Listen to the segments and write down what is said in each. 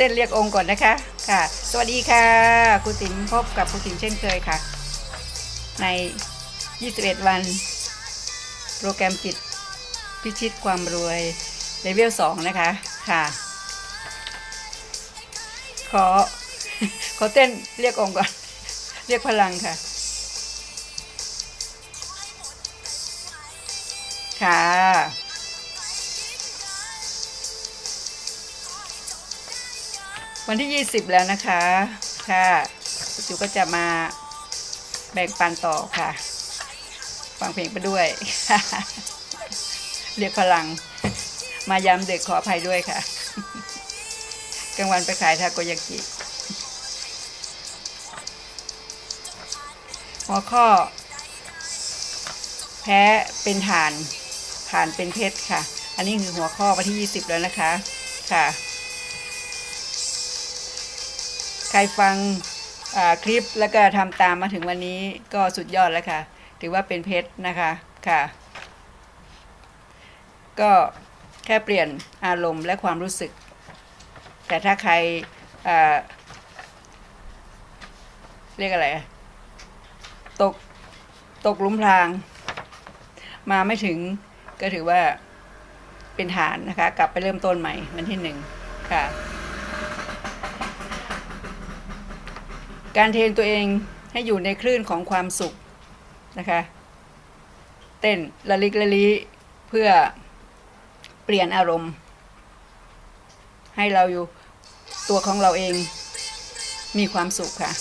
เต้นเรียกองค์ก่อนนะคะค่ะ สวัสดีค่ะครูติ๋มพบกับครูติ๋มเช่นเคยค่ะ ใน 21 วัน โปรแกรมจิตพิชิตความรวยเลเวล2นะคะค่ะ ขอ ขอเต้นเรียกองค์ก่อน เรียกพลังค่ะ ค่ะ วันที่ 20 แล้วนะคะ ค่ะจูก็จะมาแบ่งปันต่อค่ะ ฟังเพลงไปด้วย เรียกพลัง มายามเด็กขออภัยด้วยค่ะกลางวันไปขายทาโกยากิ หัวข้อ แพ้เป็นฐาน ฐานเป็นเพชรค่ะ อันนี้คือหัวข้อวันที่ 20 แล้วนะคะ ค่ะ ใครฟังคลิปแล้วก็ทำตามมาถึงวันนี้ก็สุดยอดแล้วค่ะ ถือว่าเป็นเพชรนะคะค่ะ ก็แค่เปลี่ยนอารมณ์และความรู้สึก แต่ถ้าใครเรียกอะไร ตกตกลุมพราง มาไม่ถึงก็ถือว่าเป็นฐานนะคะ กลับไปเริ่มต้นใหม่วันที่หนึ่งค่ะ การเทรนตัวเองให้อยู่ในคลื่นของความสุขนะคะ เต้นละลิกละลิเพื่อเปลี่ยนอารมณ์ ให้เราอยู่ตัวของเราเองมีความสุขค่ะ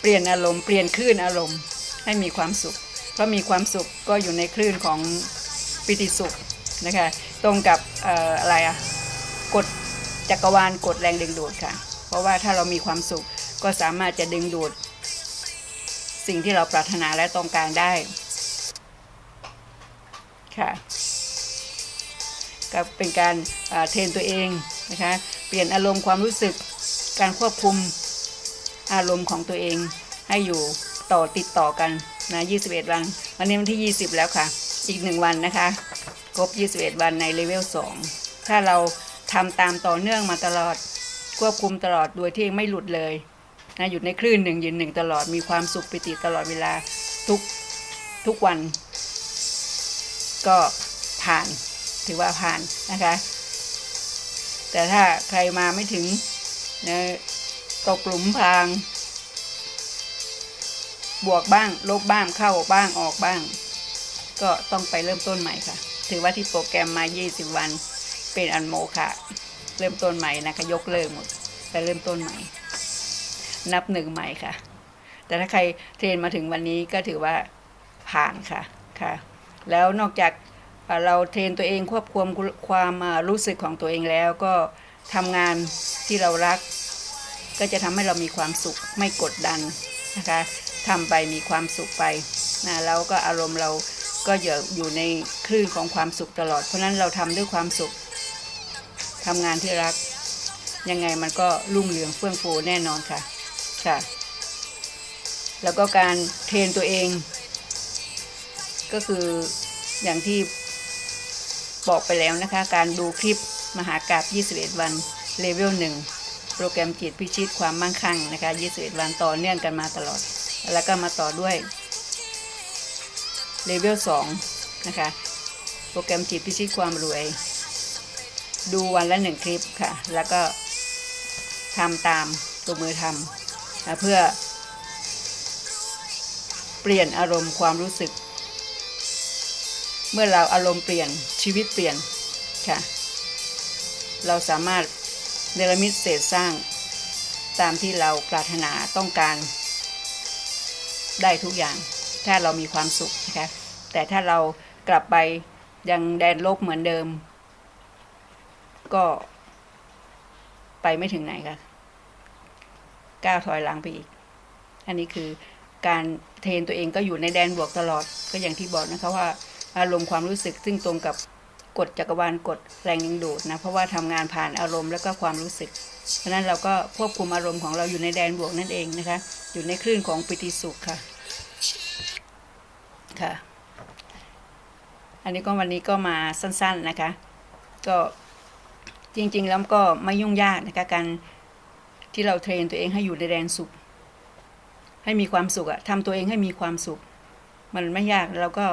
เปลี่ยนอารมณ์เปลี่ยนคลื่นอารมณ์ให้มีความสุข เพราะมีความสุขก็อยู่ในคลื่นของปิติสุขนะคะตรงกับอออะไรอะกฎจักรวาลกฎแรงดึงดูดค่ะ เพราะว่าถ้าเรามีความสุข ก็สามารถจะดึงดูด สิ่งที่เราปรารถนาและต้องการได้ ค่ะก็เป็นการเทรนตัวเองนะคะ เปลี่ยนอารมณ์ความรู้สึก การควบคุมอารมณ์ของตัวเอง ให้อยู่ต่อติดต่อกันนะ21 วัน วันนี้วันที่ 20 แล้วค่ะ อีกหนึ่งวันนะคะ ครบ 21 วันในเลเวล 2 ถ้าเราทำตามต่อเนื่องมาตลอด ควบคุมตลอดโดยที่ไม่หลุดเลย นะอยู่ในคลื่นหนึ่งยืนหนึ่งตลอดมีความสุขปิติตลอดเวลาทุกทุกวัน ก็ผ่านถือว่าผ่านนะคะ แต่ถ้าใครมาไม่ถึงนะตกหลุมพราง บวกบ้าง ลบบ้างเข้าบ้างออกบ้าง ก็ต้องไปเริ่มต้นใหม่ค่ะ ถือว่าที่โปรแกรมมา 20 วันเป็นอันโมค่ะ เริ่มต้นใหม่นะคะยกเลิกหมดไปเริ่มต้นใหม่ นับหนึ่งใหม่ค่ะ แต่ถ้าใครเทรนมาถึงวันนี้ก็ถือว่าผ่านค่ะค่ะ แล้วนอกจากเราเทรนตัวเองควบคุมความรู้สึกของตัวเองแล้วก็ทำงานที่เรารัก ก็จะทำให้เรามีความสุขไม่กดดันนะคะทำไปมีความสุขไปนะแล้วก็อารมณ์เราก็อยู่อยู่ในคลื่นของความสุขตลอด เพราะนั้นเราทำด้วยความสุขทำงานที่รัก ยังไงมันก็รุ่งเรืองเฟื่องฟูแน่นอนค่ะ ค่ะ แล้วก็การเทรนตัวเอง ก็คืออย่างที่บอกไปแล้วนะคะ การดูคลิปมหากราบ21 วันเลเวล1โปรแกรมจิตพิชิตความมั่งคั่งนะคะ21 วันต่อเนื่องกันมาตลอด แล้วก็มาต่อด้วยเลเวล2นะคะ โปรแกรมจิตพิชิตความรวย ดูวันละหนึ่งคลิปค่ะ แล้วก็ทำตามตัวมือทำ เพื่อ เปลี่ยนอารมณ์ความรู้สึก เมื่อเราอารมณ์เปลี่ยนชีวิตเปลี่ยนค่ะ เราสามารถเนรมิตเศษสร้างตามที่เราปรารถนาต้องการ ได้ทุกอย่าง ถ้าเรามีความสุขนะคะแต่ถ้าเรากลับไปยังแดนโลบเหมือนเดิม ก็ไปไม่ถึงไหนค่ะ ก้าวถอยหลังไปอีก อันนี้คือการเทรนตัวเองก็อยู่ในแดนบวกตลอด ก็อย่างที่บอกนะคะว่า อารมณ์ความรู้สึกซึ่งตรงกับกฎจักรวาลกฎแรงดึงดูดนะ เพราะว่าทำงานผ่านอารมณ์แล้วก็ความรู้สึก เพราะฉะนั้นเราก็ควบคุมอารมณ์ของเราอยู่ในแดนบวกนั่นเองนะคะ อยู่ในคลื่นของปิติสุขค่ะ ค่ะ อันนี้ก็วันนี้ก็มาสั้น ๆนะคะ ก็จริง ๆ แล้วก็ไม่ยุ่งยากนะคะการ ที่เราเทรนตัวเองให้อยู่ในแดนสุข ให้มีความสุขอะทำตัวเองให้มีความสุข มันไม่ยากเราก็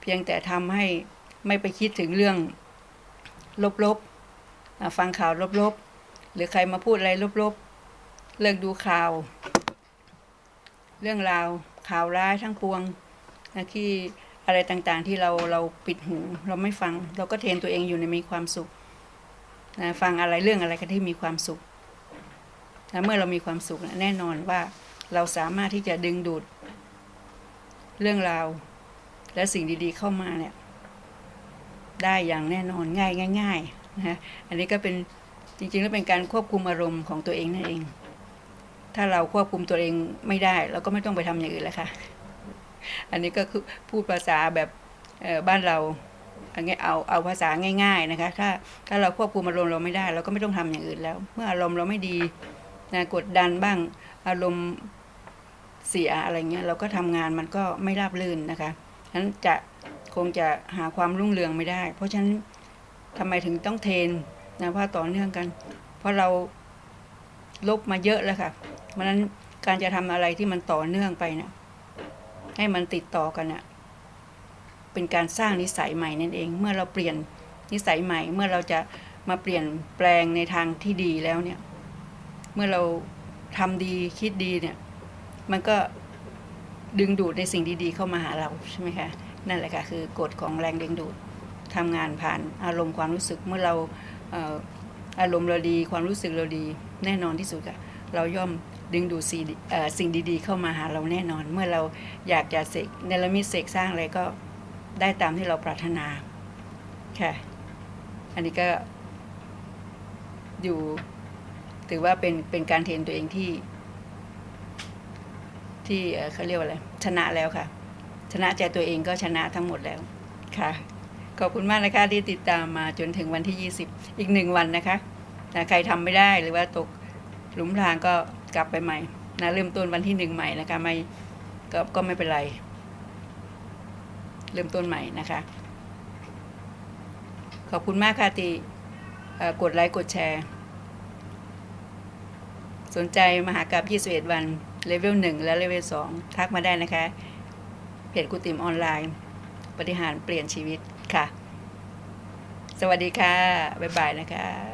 เพียงแต่ทำให้ไม่ไปคิดถึงเรื่องลบๆ ฟังข่าวลบๆ หรือใครมาพูดอะไรลบๆ เลิกดูข่าว เรื่องราวข่าวร้ายทั้งปวงนะที่อะไรต่างๆที่เราเราปิดหู เราไม่ฟัง เราก็เทรนตัวเองอยู่ในมีความสุขนะฟังอะไรเรื่องอะไรก็ที่มีความสุข นะเมื่อเรามีความสุขนะแน่นอนว่าเราสามารถที่จะดึงดูด เรื่องราว และสิ่งดีๆเข้ามาเนี่ยได้อย่างแน่นอนง่ายง่ายๆนะฮะอันนี้ก็เป็นจริงๆแล้วเป็นการควบคุมอารมณ์ของตัวเองนั่นเอง ถ้าเราควบคุมตัวเองไม่ได้เราก็ไม่ต้องไปทำอย่างอื่นแล้วค่ะ อันนี้ก็คือพูดภาษาแบบบ้านเราอันนี้เอาเอาภาษาง่าย ๆนะคะ ถ้าถ้าเราควบคุมอารมณ์เราไม่ได้ เราก็ไม่ต้องทำอย่างอื่นแล้ว เมื่ออารมณ์เราไม่ดี นะกดดันบ้างอารมณ์เสียอะไรเงี้ยเราก็ทำงานมันก็ไม่ราบรื่นนะคะฉะนั้นจะคงจะหาความรุ่งเรืองไม่ได้ เพราะฉะนั้นทำไมถึงต้องเทนนะเพราต่อเนื่องกัน เพราะเราลบมาเยอะแล้วค่ะเพราะฉะนั้นการจะทำอะไรที่มันต่อเนื่องไปเนี่ยให้มันติดต่อกันเนี่ยเป็นการสร้างนิสัยใหม่นั่นเอง เมื่อเราเปลี่ยนนิสัยใหม่ เมื่อเราจะมาเปลี่ยนแปลงในทางที่ดีแล้วเนี่ย เมื่อเราทำดีคิดดีเนี่ย มันก็ดึงดูดในสิ่งดีๆ เข้ามาหาเราใช่ไหมคะนั่นแหละค่ะคือกฎของแรงดึงดูดทำงานผ่านอารมณ์ความรู้สึกเมื่อเราเออารมณ์เราดีความรู้สึกเราดีแน่นอนที่สุดค่ะเราย่อมดึงดูดสิ่งเอ่อสิ่งดีๆ เข้ามาหาเราแน่นอน เมื่อเราอยากจะเสกเนรมิตเสกสร้างอะไรก็ได้ตามที่เราปรารถนาค่ะอันนี้ก็อยู่ ถือว่าเป็นเป็นการเทรนตัวเองที่ ที่เขาเรียกว่าอะไรชนะแล้วค่ะ ชนะใจตัวเองก็ชนะทั้งหมดแล้วค่ะ ขอบคุณมากนะคะที่ติดตามมาจนถึงวันที่ 20 อีกหนึ่งวันนะคะนะใครทำไม่ได้หรือว่าตกหลุมพรางก็กลับไปใหม่นะเริ่มต้นวันที่หนึ่งใหม่นะคะไม่ก็ก็ไม่เป็นไร เริ่มต้นใหม่นะคะ ขอบคุณมากค่ะที่เอ่อกดไลค์กดแชร์ สนใจมหากราบ21 วันเลเวล1และเลเวล2ทักมาได้นะคะ เพจกุติมออนไลน์ปฏิหารเปลี่ยนชีวิตค่ะ สวัสดีค่ะ บ๊ายบายนะคะ